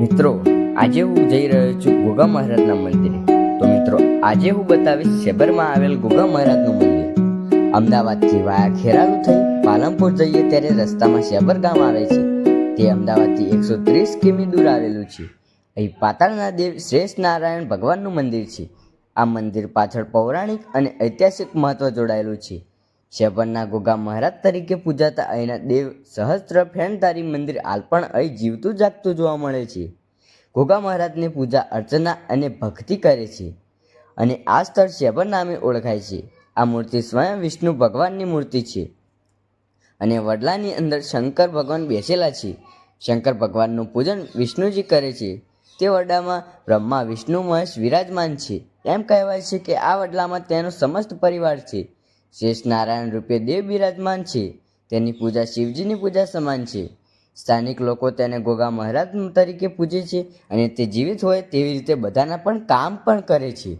મિત્રો, આજે હું જઈ રહ્યો છું ગોગા મહારાજના મંદિરે. તો મિત્રો, આજે હું બતાવીશ શેબરમાં આવેલ ગોગા મહારાજનું મંદિર. અમદાવાદથી વાયા ખેરાલુ થઈ પાલનપુર જઈએ ત્યારે રસ્તામાં શેબર ગામ આવે છે. તે અમદાવાદથી એકસો ત્રીસ કિમી દૂર આવેલું છે. અહીં પાતાળના દેવ શ્રેષ્ઠ નારાયણ ભગવાનનું મંદિર છે. આ મંદિર પાછળ પૌરાણિક અને ઐતિહાસિક મહત્વ જોડાયેલું છે. શેબરના ગોગા મહારાજ તરીકે પૂજાતા અહીંના દેવ સહસ્ત્ર ફેણધારી મંદિર હાલ પણ અહીં જીવતું જાગતું જોવા મળે છે. ગોગા મહારાજની પૂજા અર્ચના અને ભક્તિ કરે છે અને આ સ્થળ શેબર નામે ઓળખાય છે. આ મૂર્તિ સ્વયં વિષ્ણુ ભગવાનની મૂર્તિ છે અને વડલાની અંદર શંકર ભગવાન બેસેલા છે. શંકર ભગવાનનું પૂજન વિષ્ણુજી કરે છે. તે વડામાં બ્રહ્મા, વિષ્ણુ, મહેશ વિરાજમાન છે. એમ કહેવાય છે કે આ વડલામાં તેનો સમસ્ત પરિવાર છે. શેષ નારાયણ રૂપે દેવ બિરાજમાન છે. તેની પૂજા શિવજીની પૂજા સમાન છે. સ્થાનિક લોકો તેને ગોગા મહારાજ તરીકે પૂજે છે અને તે જીવિત હોય તેવી રીતે બધાના પણ કામ પણ કરે છે.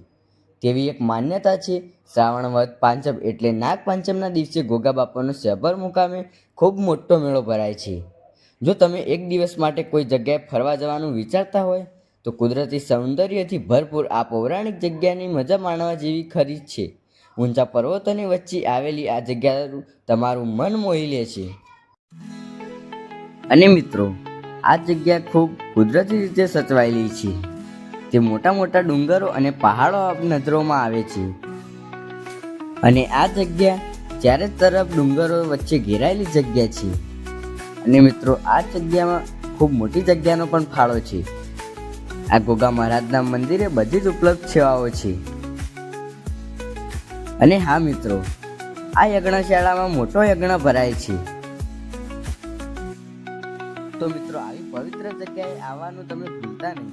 તેવી એક માન્યતા છે. શ્રાવણ વધ પાંચમ એટલે નાગ પાંચમના દિવસે ગોગા બાપાનો સભર મુકામે ખૂબ મોટો મેળો ભરાય છે. જો તમે એક દિવસ માટે કોઈ જગ્યાએ ફરવા જવાનું વિચારતા હોય, તો કુદરતી સૌંદર્યથી ભરપૂર આ પૌરાણિક જગ્યાની મજા માણવા જેવી ખરી છે. ઊંચા પર્વતોની વચ્ચે આવેલી આ જગ્યા તમારું મન મોહી લે છે. અને મિત્રો, આ જગ્યા ખૂબ કુદરતી રીતે સચવાયેલી છે. તે મોટા મોટા ડુંગરો અને પહાડો નજરોમાં આવે છે. અને આ જગ્યા ચારે તરફ ડુંગરો વચ્ચે ઘેરાયેલી જગ્યા છે. અને મિત્રો, આ જગ્યામાં ખૂબ મોટી જગ્યાનો પણ ફાળો છે. આ ગોગા મહારાજના મંદિરે બધી જ ઉપલબ્ધ સેવાઓ છે. અને હા મિત્રો, આ યજ્ઞશાળામાં મોટો યજ્ઞ ભરાય છે. તો મિત્રો, આવી પવિત્ર જગ્યાએ આવવાનું તમે ભૂલતા નહીં.